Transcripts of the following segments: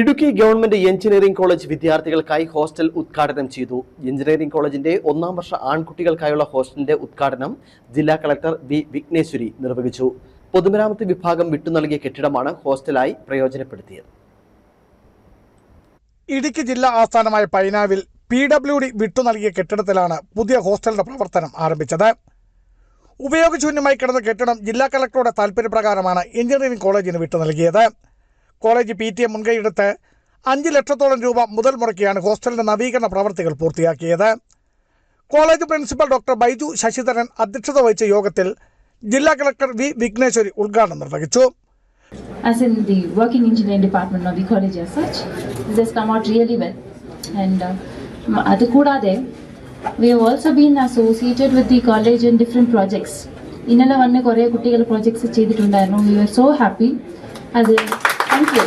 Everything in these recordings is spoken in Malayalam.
ഇടുക്കി ഗവൺമെന്റ് എഞ്ചിനീയറിംഗ് കോളേജ് വിദ്യാർത്ഥികൾക്കായി ഹോസ്റ്റൽ ഉദ്ഘാടനം ചെയ്തു. എഞ്ചിനീയറിംഗ് കോളേജിന്റെ ഒന്നാം വർഷ ആൺകുട്ടികൾക്കായുള്ള ഹോസ്റ്റലിന്റെ ഉദ്ഘാടനം ജില്ലാ കളക്ടർ വി വിഘ്നേശ്വരി നിർവഹിച്ചു. പൊതുമരാമത്ത് വിഭാഗം വിട്ടു നൽകിയ കെട്ടിടമാണ് ഹോസ്റ്റലായി പ്രയോജനപ്പെടുത്തിയത്. ഇടുക്കി ജില്ലാ ആസ്ഥാനമായ പൈനാവിൽ പി ഡബ്ല്യു ഡി വിട്ടു നൽകിയ കെട്ടിടത്തിലാണ് പുതിയ ഹോസ്റ്റലിന്റെ പ്രവർത്തനം ആരംഭിച്ചത്. ഉപയോഗശൂന്യമായി കിടന്ന കെട്ടിടം ജില്ലാ കളക്ടറുടെ താൽപര്യപ്രകാരമാണ് എഞ്ചിനീയറിംഗ് കോളേജിന് വിട്ടു നൽകിയത്. കോളേജ് പി ടി എ മുൻകൈയെടുത്ത് അഞ്ച് ലക്ഷത്തോളം രൂപ മുതൽ മുടക്കിയാണ് ഹോസ്റ്റലിന്റെ നവീകരണ പ്രവർത്തികൾ പൂർത്തിയാക്കിയത് college principal doctor Baiju Sasidharan അധ്യക്ഷത വഹിച്ച യോഗത്തിൽ ജില്ലാ കളക്ടർ വി വിഘ്നേശ്വരി ഉദ്ഘാടനം നിർവഹിച്ചു as in the working engineering department of the college as such. This has come out really well. And uh, അത് കൂടാതെ we have also been associated with the college in different projects. ഇന്നലെ വന്ന് കുറേ കുട്ടികൾ പ്രോജക്ട്സ് ചെയ്തിട്ടുണ്ടായിരുന്നു വി ആർ സോ ഹാപ്പി അത് താങ്ക് യു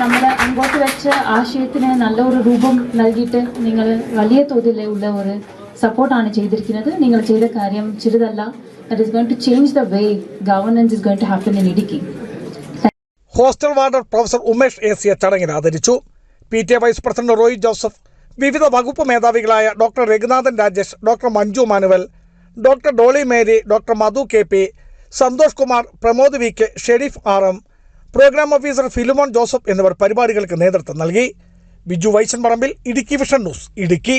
നമ്മൾ മുമ്പോട്ട് വെച്ച ആശയത്തിന് നല്ലൊരു രൂപം നൽകിയിട്ട് നിങ്ങൾ വലിയ തോതിൽ ഉള്ള ഒരു സപ്പോർട്ടാണ് ചെയ്തിരിക്കുന്നത്. നിങ്ങൾ ചെയ്ത കാര്യം ചെറുതല്ല. That is going to change the way governance is to happen in Idukki hostel warder professor Umesh A സിയെ ചടങ്ങിൽ ആദരിച്ചു. P T A vice president Roy Joseph വിവിധ വകുപ്പ് മേധാവികളായ doctor Raghunathan Rajesh doctor Manju Manuel doctor Dolly Mary doctor Madhu K P Santhosh Kumar Pramod V K Sherif R M programme officer Philemon Joseph എന്നിവർ പരിപാടികൾക്ക് നേതൃത്വം നൽകി. Biju Vaishan Parambil Idukki Vision News Idukki.